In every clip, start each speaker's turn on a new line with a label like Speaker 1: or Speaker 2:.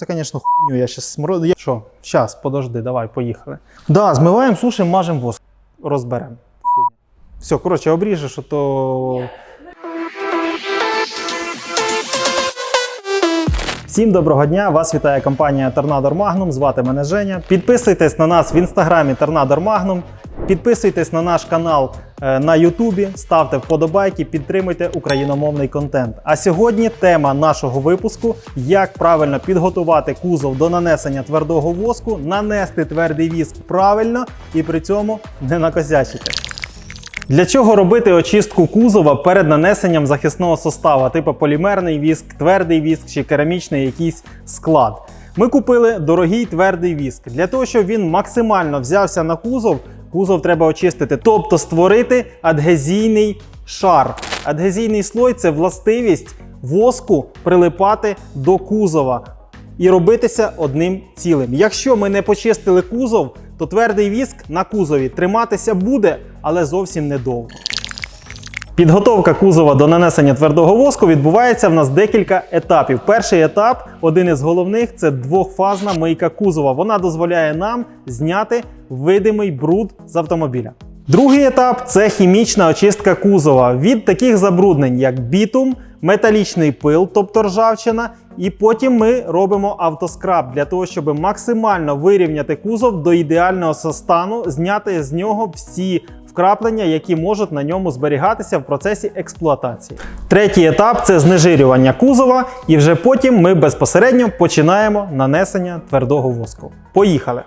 Speaker 1: Ну, Це, звісно, хуйню, я щас смроду. Я... Що? Щас, подожди, давай, поїхали. Да, змиваємо, сушимо, мажемо воск. Розберемо. Все, коротше, обріжеш, а то. Всім доброго дня! Вас вітає компанія Tornador Magnum. Звати мене Женя. Підписуйтесь на нас в інстаграмі Tornador Magnum. Підписуйтесь на наш канал на Ютубі, ставте вподобайки, підтримуйте україномовний контент. А сьогодні тема нашого випуску: як правильно підготувати кузов до нанесення твердого воску, нанести твердий віск правильно і при цьому не накосячити. Для чого робити очистку кузова перед нанесенням захисного состава, типу полімерний віск, твердий віск чи керамічний якийсь склад? Ми купили дорогий твердий віск. Для того, щоб він максимально взявся на кузов, кузов треба очистити, тобто створити адгезійний шар. Адгезійний слой це властивість воску прилипати до кузова і робитися одним цілим. Якщо ми не почистили кузов, то твердий віск на кузові триматися буде, але зовсім недовго. Підготовка кузова до нанесення твердого воску відбувається в нас декілька етапів. Перший етап, один із головних, це двохфазна мийка кузова. Вона дозволяє нам зняти видимий бруд з автомобіля. Другий етап це хімічна очистка кузова від таких забруднень, як бітум, металічний пил, тобто ржавчина. І потім ми робимо автоскраб для того, щоб максимально вирівняти кузов до ідеального стану, зняти з нього всі вкраплення, які можуть на ньому зберігатися в процесі експлуатації. Третій етап це знежирювання кузова, і вже потім ми безпосередньо починаємо нанесення твердого воску. Поїхали!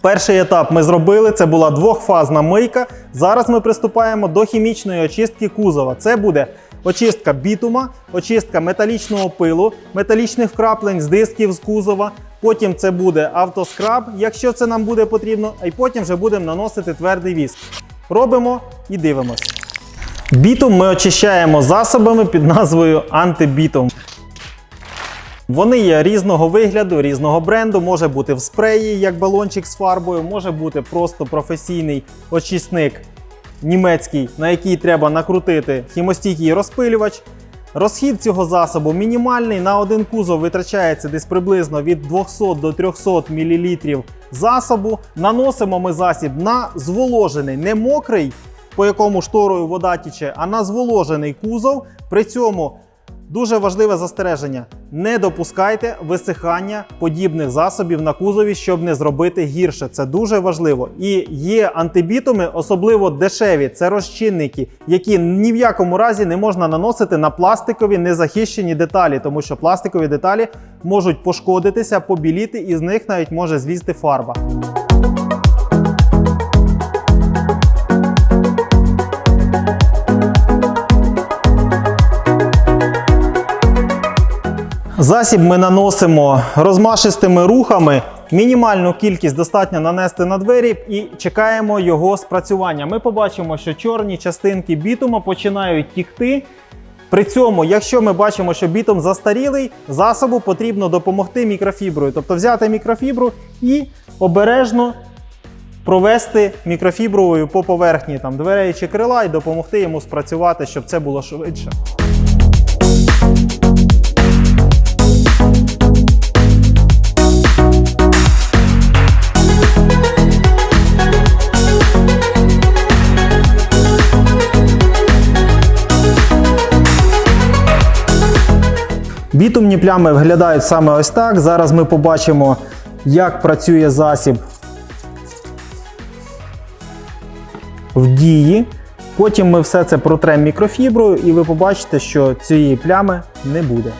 Speaker 1: Перший етап ми зробили, це була двохфазна мийка. Зараз ми приступаємо до хімічної очистки кузова. Це буде очистка бітума, очистка металічного пилу, металічних вкраплень з дисків з кузова. Потім це буде автоскраб, якщо це нам буде потрібно, а потім вже будемо наносити твердий віск. Робимо і дивимось. Бітум ми очищаємо засобами під назвою антибітум. Вони є різного вигляду, різного бренду, може бути в спреї, як балончик з фарбою, може бути просто професійний очисник німецький, на який треба накрутити хімостійкий розпилювач. Розхід цього засобу мінімальний. На один кузов витрачається десь приблизно від 200 до 300 мл засобу. Наносимо ми засіб на зволожений, не мокрий, по якому шторою вода тіче, а на зволожений кузов. При цьому Дуже важливе застереження: не допускайте висихання подібних засобів на кузові, щоб не зробити гірше. Це дуже важливо. І є антибітуми, особливо дешеві. Це розчинники, які ні в якому разі не можна наносити на пластикові незахищені деталі, тому що пластикові деталі можуть пошкодитися, побіліти, і з них навіть може злізти фарба. Засіб ми наносимо розмашистими рухами. Мінімальну кількість достатньо нанести на двері і чекаємо його спрацювання. Ми побачимо, що чорні частинки бітума починають тікти. При цьому, якщо ми бачимо, що бітум застарілий, засобу потрібно допомогти мікрофіброю. Тобто взяти мікрофібру і обережно провести мікрофібровою по поверхні там, дверей чи крила і допомогти йому спрацювати, щоб це було швидше. Бітумні плями виглядають саме ось так. Зараз ми побачимо, як працює засіб в дії. Потім ми все це протремо мікрофіброю, і ви побачите, що цієї плями не буде.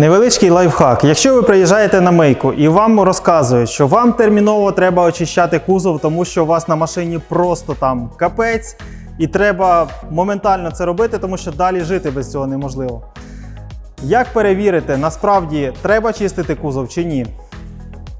Speaker 1: Невеличкий лайфхак. Якщо ви приїжджаєте на мийку і вам розказують, що вам терміново треба очищати кузов, тому що у вас на машині просто там капець, і треба моментально це робити, тому що далі жити без цього неможливо. Як перевірити, насправді треба чистити кузов чи ні?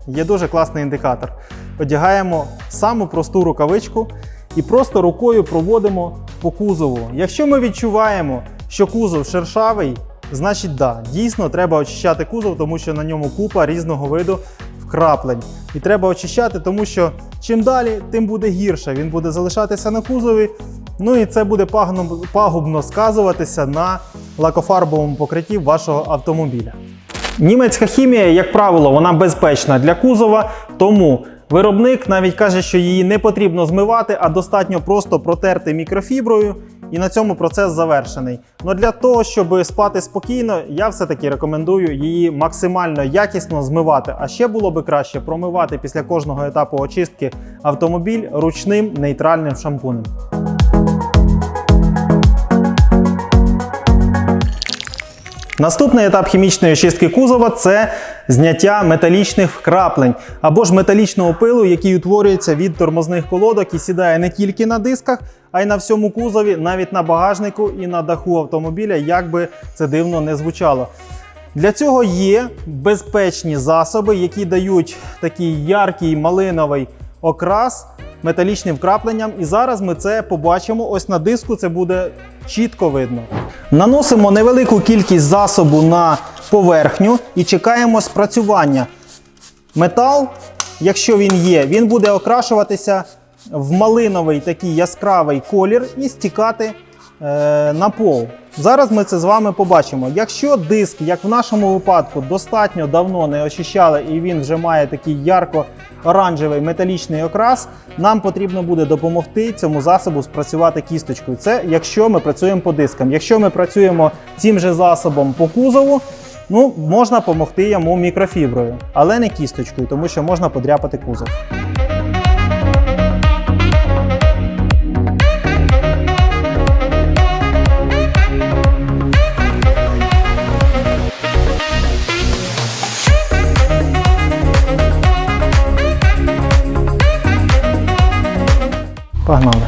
Speaker 1: Є дуже класний індикатор. Одягаємо саму просту рукавичку і просто рукою проводимо по кузову. Якщо ми відчуваємо, що кузов шершавий, значить да, дійсно треба очищати кузов, тому що на ньому купа різного виду вкраплень. І треба очищати, тому що чим далі, тим буде гірше. Він буде залишатися на кузові. Ну і це буде пагубно, сказуватися на лакофарбовому покритті вашого автомобіля. Німецька хімія, як правило, вона безпечна для кузова, тому виробник навіть каже, що її не потрібно змивати, а достатньо просто протерти мікрофіброю, і на цьому процес завершений. Но для того, щоб спати спокійно, я все-таки рекомендую її максимально якісно змивати. А ще було би краще промивати після кожного етапу очистки автомобіль ручним нейтральним шампунем. Наступний етап хімічної очистки кузова це зняття металічних вкраплень або ж металічного пилу, який утворюється від тормозних колодок і сідає не тільки на дисках, а й на всьому кузові, навіть на багажнику і на даху автомобіля, як би це дивно не звучало. Для цього є безпечні засоби, які дають такий яркий малиновий окрас металічним вкрапленням. І зараз ми це побачимо. Ось на диску це буде чітко видно. Наносимо невелику кількість засобу на поверхню і чекаємо спрацювання. Метал, якщо він є, він буде окрашуватися в малиновий такий яскравий колір і стікати е, на пол. Зараз ми це з вами побачимо. Якщо диск, як в нашому випадку, достатньо давно не очищали і він вже має такий ярко-оранжевий металічний окрас, нам потрібно буде допомогти цьому засобу спрацювати кісточкою. Це якщо ми працюємо по дискам. Якщо ми працюємо цим же засобом по кузову, ну можна допомогти йому мікрофіброю, але не кісточкою, тому що можна подряпати кузов. Погнали.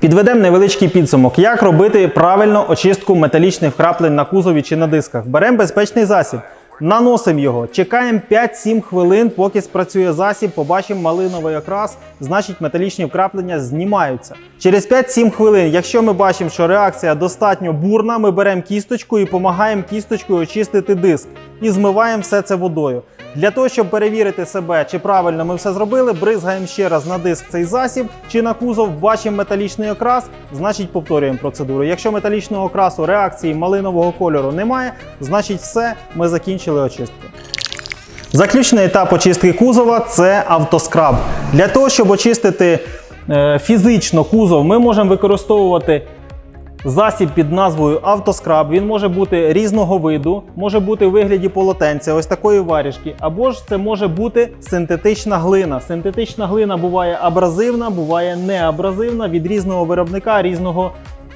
Speaker 1: Підведемо невеличкий підсумок, як робити правильно очистку металічних вкраплень на кузові чи на дисках. Беремо безпечний засіб, наносимо його, чекаємо 5-7 хвилин, поки спрацює засіб, побачимо малиновий окрас, значить металічні вкраплення знімаються. Через 5-7 хвилин, якщо ми бачимо, що реакція достатньо бурна, ми беремо кісточку і допомагаємо кісточкою очистити диск і змиваємо все це водою. Для того, щоб перевірити себе, чи правильно ми все зробили, бризгаємо ще раз на диск цей засіб чи на кузов, бачимо металічний окрас, значить повторюємо процедуру. Якщо металічного окрасу реакції малинового кольору немає, значить все, ми закінчили очистку. Заключний етап очистки кузова це автоскраб. Для того, щоб очистити е, фізично кузов, ми можемо використовувати засіб під назвою автоскраб. Він може бути різного виду, може бути у вигляді полотенця, ось такої варіжки, або ж це може бути синтетична глина. Синтетична глина буває абразивна, буває неабразивна від різного виробника, різного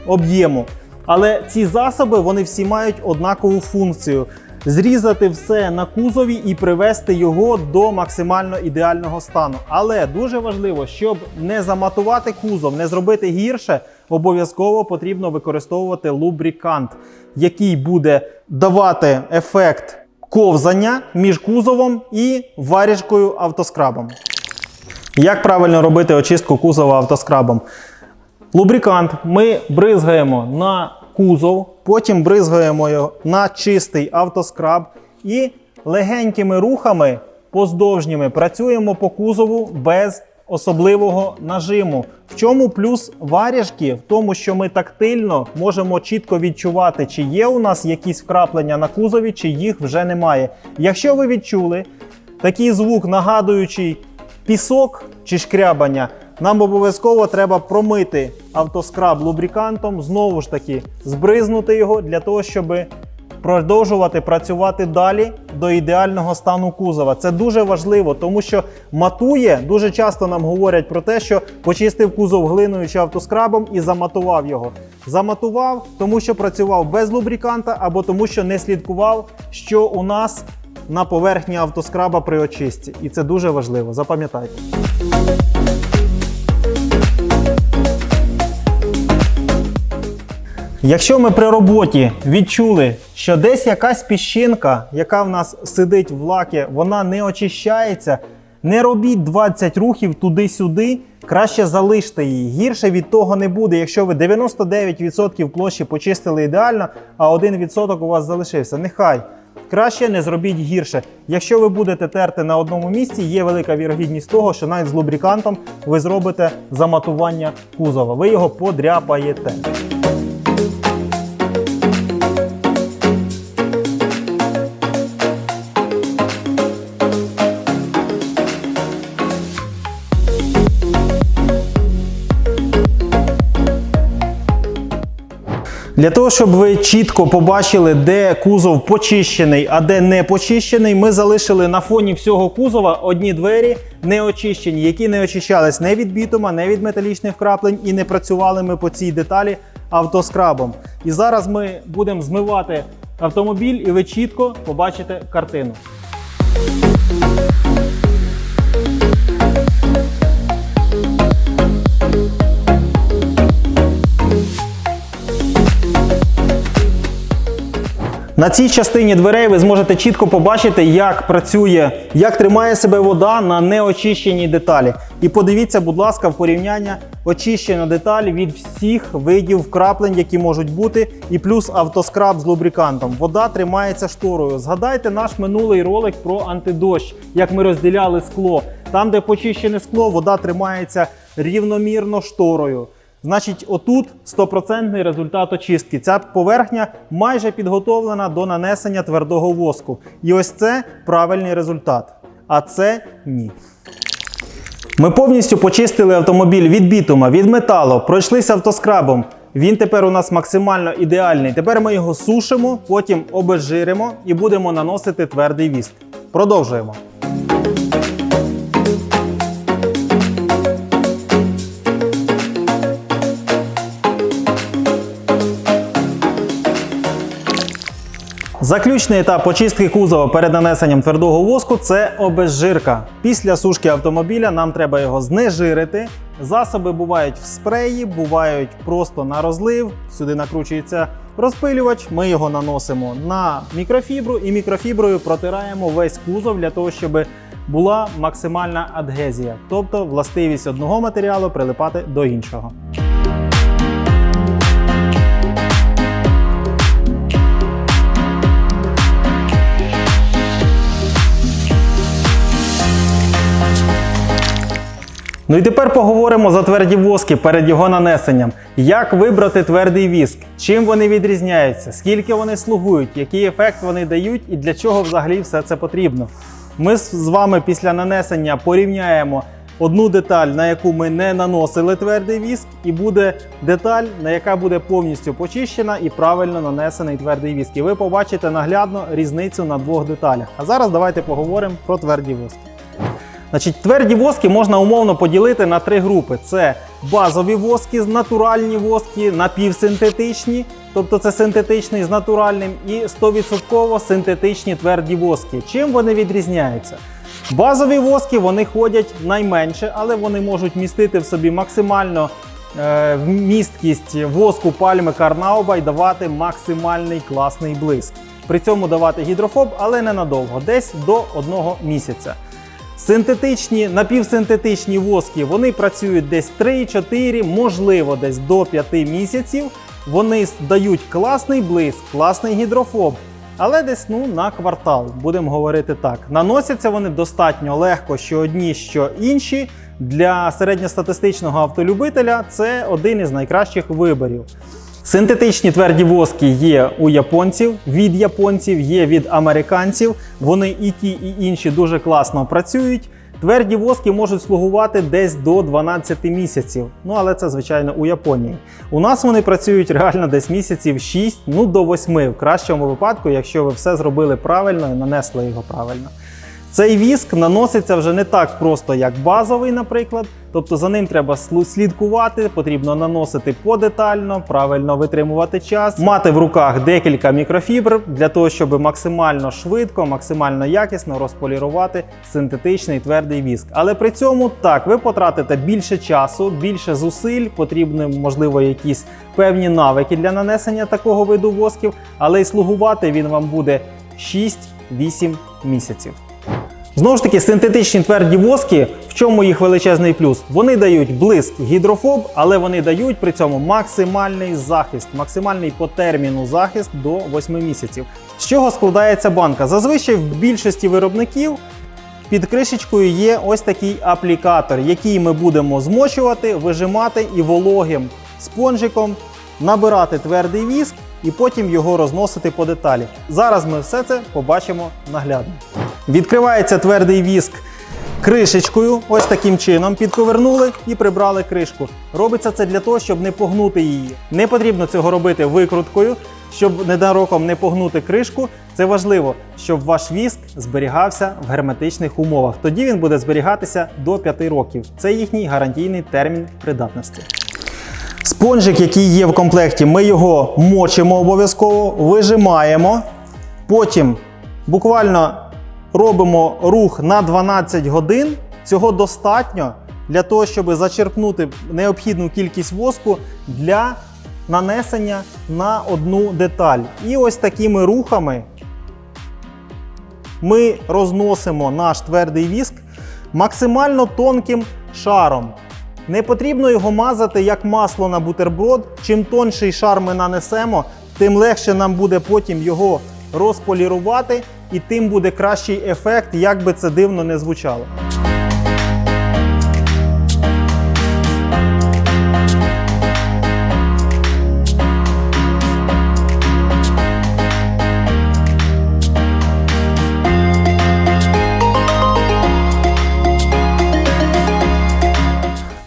Speaker 1: об'єму. Але ці засоби вони всі мають однакову функцію. Зрізати все на кузові і привести його до максимально ідеального стану. Але дуже важливо, щоб не заматувати кузов, не зробити гірше, обов'язково потрібно використовувати лубрикант, який буде давати ефект ковзання між кузовом і варіжкою автоскрабом. Як правильно робити очистку кузова автоскрабом? Лубрикант ми бризгаємо на кузов, потім бризгаємо його на чистий автоскраб і легенькими рухами поздовжніми працюємо по кузову без особливого нажиму. В чому плюс варіжки? В тому, що ми тактильно можемо чітко відчувати, чи є у нас якісь вкраплення на кузові, чи їх вже немає. Якщо ви відчули такий звук, нагадуючий пісок чи шкрябання, нам обов'язково треба промити автоскраб лубрикантом, знову ж таки збризнути його для того, щоб продовжувати працювати далі до ідеального стану кузова. Це дуже важливо, тому що матує дуже часто нам говорять про те, що почистив кузов глиною чи автоскрабом і заматував його. Заматував, тому що працював без лубриканта, або тому, що не слідкував, що у нас на поверхні автоскраба при очистці. І це дуже важливо. Запам'ятайте. Якщо ми при роботі відчули, що десь якась піщинка, яка в нас сидить в лакі, вона не очищається, не робіть 20 рухів туди-сюди, краще залиште її. Гірше від того не буде, якщо ви 99% площі почистили ідеально, а 1% у вас залишився. Нехай. Краще не зробіть гірше. Якщо ви будете терти на одному місці, є велика вірогідність того, що навіть з лубрикантом ви зробите заматування кузова. Ви його подряпаєте. Для того, щоб ви чітко побачили, де кузов почищений, а де не почищений, ми залишили на фоні всього кузова одні двері не очищені, які не очищались не від бітума, не від металічних вкраплень і не працювали ми по цій деталі автоскрабом. І зараз ми будемо змивати автомобіль, і ви чітко побачите картину. На цій частині дверей ви зможете чітко побачити, як працює, як тримає себе вода на неочищеній деталі. І подивіться, будь ласка, в порівняння очищена деталь від всіх видів вкраплень, які можуть бути, і плюс автоскраб з лубрикантом. Вода тримається шторою. Згадайте наш минулий ролик про антидощ, як ми розділяли скло. Там, де почищене скло, вода тримається рівномірно шторою. Значить, отут стопроцентний результат очистки. Ця поверхня майже підготовлена до нанесення твердого воску. І ось це правильний результат. А це ні. Ми повністю почистили автомобіль від бітума, від металу, пройшлися автоскрабом. Він тепер у нас максимально ідеальний. Тепер ми його сушимо, потім обезжиримо і будемо наносити твердий віск. Продовжуємо. Заключний етап очистки кузова перед нанесенням твердого воску це обезжирка. Після сушки автомобіля нам треба його знежирити. Засоби бувають в спреї, бувають просто на розлив. Сюди накручується розпилювач. Ми його наносимо на мікрофібру і мікрофіброю протираємо весь кузов для того, щоб була максимальна адгезія, тобто властивість одного матеріалу прилипати до іншого. Ну і тепер поговоримо за тверді воски перед його нанесенням. Як вибрати твердий віск, чим вони відрізняються, скільки вони слугують, який ефект вони дають і для чого взагалі все це потрібно. Ми з вами після нанесення порівняємо одну деталь, на яку ми не наносили твердий віск, і буде деталь, на яка буде повністю почищена і правильно нанесений твердий віск. І ви побачите наглядно різницю на двох деталях. А зараз давайте поговоримо про тверді воски. Значить, тверді воски можна умовно поділити на три групи: це базові воски, натуральні воски, напівсинтетичні, тобто це синтетичний з натуральним, і 100% синтетичні тверді воски. Чим вони відрізняються? Базові воски вони ходять найменше, але вони можуть містити в собі максимально е, вмісткість воску пальми Карнауба і давати максимальний класний блиск. При цьому давати гідрофоб, але ненадовго, десь до одного місяця. Синтетичні, напівсинтетичні воски вони працюють десь 3-4, можливо, десь до 5 місяців. Вони дають класний блиск, класний гідрофоб, але десь ну, на квартал, будемо говорити так. Наносяться вони достатньо легко, що одні, що інші. Для середньостатистичного автолюбителя це один із найкращих виборів. Синтетичні тверді воски є у японців, від японців, є від американців. Вони і ті, і інші дуже класно працюють. Тверді воски можуть слугувати десь до 12 місяців. Ну але це звичайно у Японії. У нас вони працюють реально десь місяців 6, ну до 8 в кращому випадку, якщо ви все зробили правильно і нанесли його правильно. Цей віск наноситься вже не так просто, як базовий, наприклад. Тобто за ним треба слідкувати, потрібно наносити подетально, правильно витримувати час, мати в руках декілька мікрофібр для того, щоб максимально швидко, максимально якісно розполірувати синтетичний твердий віск. Але при цьому так ви потратите більше часу, більше зусиль, потрібні, можливо, якісь певні навики для нанесення такого виду восків, але й слугувати він вам буде 6-8 місяців. Знову ж таки, синтетичні тверді воски, в чому їх величезний плюс? Вони дають блиск гідрофоб, але вони дають при цьому максимальний захист, максимальний по терміну захист до 8 місяців. З чого складається банка? Зазвичай в більшості виробників під кришечкою є ось такий аплікатор, який ми будемо змочувати, вижимати і вологим спонжиком набирати твердий віск і потім його розносити по деталі. Зараз ми все це побачимо наглядно. Відкривається твердий віск кришечкою, ось таким чином підковернули і прибрали кришку. Робиться це для того, щоб не погнути її. Не потрібно цього робити викруткою, щоб ненароком не погнути кришку. Це важливо, щоб ваш віск зберігався в герметичних умовах. Тоді він буде зберігатися до 5 років. Це їхній гарантійний термін придатності. Спонжик, який є в комплекті, ми його мочимо обов'язково, вижимаємо. Потім буквально робимо рух на 12 годин. Цього достатньо для того, щоб зачерпнути необхідну кількість воску для нанесення на одну деталь. І ось такими рухами ми розносимо наш твердий віск максимально тонким шаром. Не потрібно його мазати як масло на бутерброд. Чим тонший шар ми нанесемо, тим легше нам буде потім його розполірувати, і тим буде кращий ефект, як би це дивно не звучало.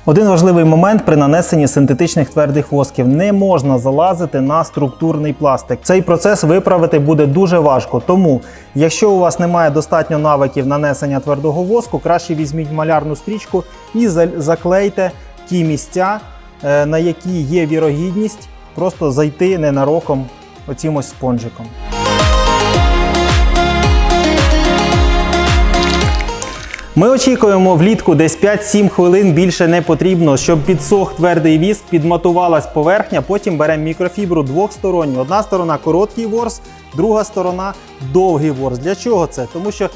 Speaker 1: Один важливий момент при нанесенні синтетичних твердих восків не можна залазити на структурний пластик. Цей процес виправити буде дуже важко. Тому, якщо у вас немає достатньо навиків нанесення твердого воску, краще візьміть малярну стрічку і заклейте ті місця, е, на які є вірогідність просто зайти ненароком оцім ось спонжиком. Ми очікуємо влітку десь 5-7 хвилин більше не потрібно, щоб підсох твердий віск, підматувалась поверхня. Потім беремо мікрофібру двохсторонню. Одна сторона короткий ворс, друга сторона довгий ворс. Для чого це? Тому що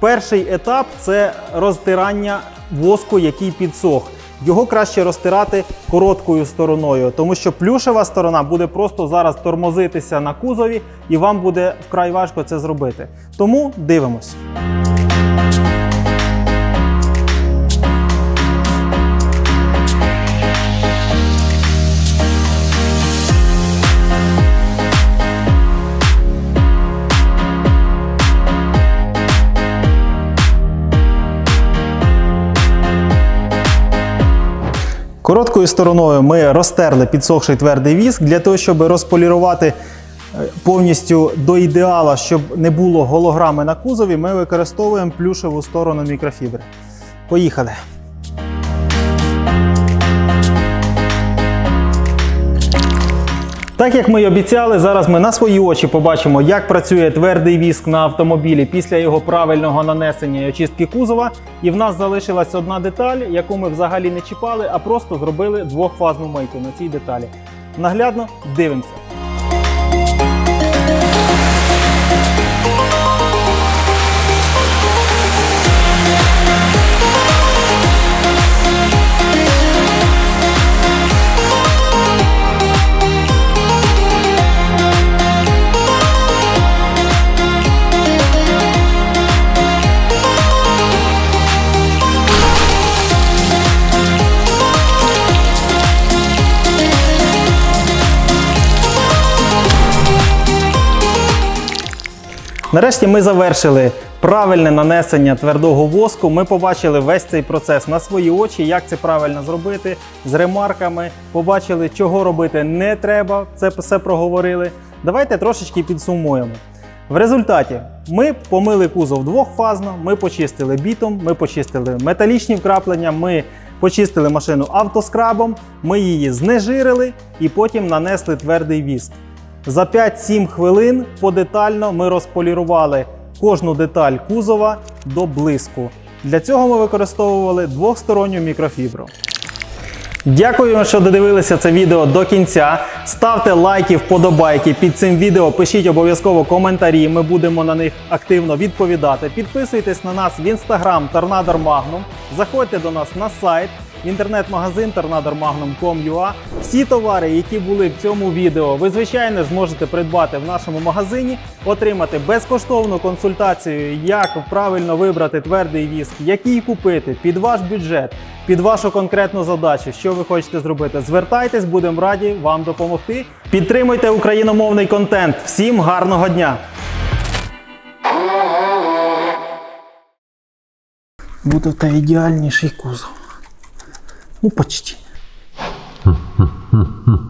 Speaker 1: перший етап це розтирання воску, який підсох. Його краще розтирати короткою стороною, тому що плюшева сторона буде просто зараз тормозитися на кузові, і вам буде вкрай важко це зробити. Тому дивимось. Короткою стороною ми розтерли підсохший твердий віск для того, щоб розполірувати е, повністю до ідеала, щоб не було голограми на кузові, ми використовуємо плюшеву сторону мікрофібри. Поїхали. Так як ми й обіцяли, зараз ми на свої очі побачимо, як працює твердий віск на автомобілі після його правильного нанесення і очистки кузова. І в нас залишилась одна деталь, яку ми взагалі не чіпали, а просто зробили двохфазну мийку на цій деталі. Наглядно дивимося. Нарешті ми завершили правильне нанесення твердого воску. Ми побачили весь цей процес на свої очі, як це правильно зробити з ремарками. Побачили, чого робити не треба. Це все проговорили. Давайте трошечки підсумуємо. В результаті Ми помили кузов двохфазно, ми почистили бітом, ми почистили металічні вкраплення, ми почистили машину автоскрабом, ми її знежирили і потім нанесли твердий віск. За 5-7 хвилин подетально ми розполірували кожну деталь кузова до блиску. Для цього ми використовували двохсторонню мікрофібру. Дякую, що додивилися це відео до кінця. Ставте лайки, вподобайки під цим відео. Пишіть обов'язково коментарі. Ми будемо на них активно відповідати. Підписуйтесь на нас в інстаграм Tornador Magnum. Заходьте до нас на сайт, інтернет-магазин tornadormagnum.com.ua. Всі товари, які були в цьому відео, ви звичайно зможете придбати в нашому магазині, отримати безкоштовну консультацію, як правильно вибрати твердий віск, який купити під ваш бюджет, під вашу конкретну задачу, що ви хочете зробити. Звертайтесь, будемо раді вам допомогти. Підтримуйте україномовний контент. Всім гарного дня! Буде в тебе ідеальніший кузов. Ну, почти.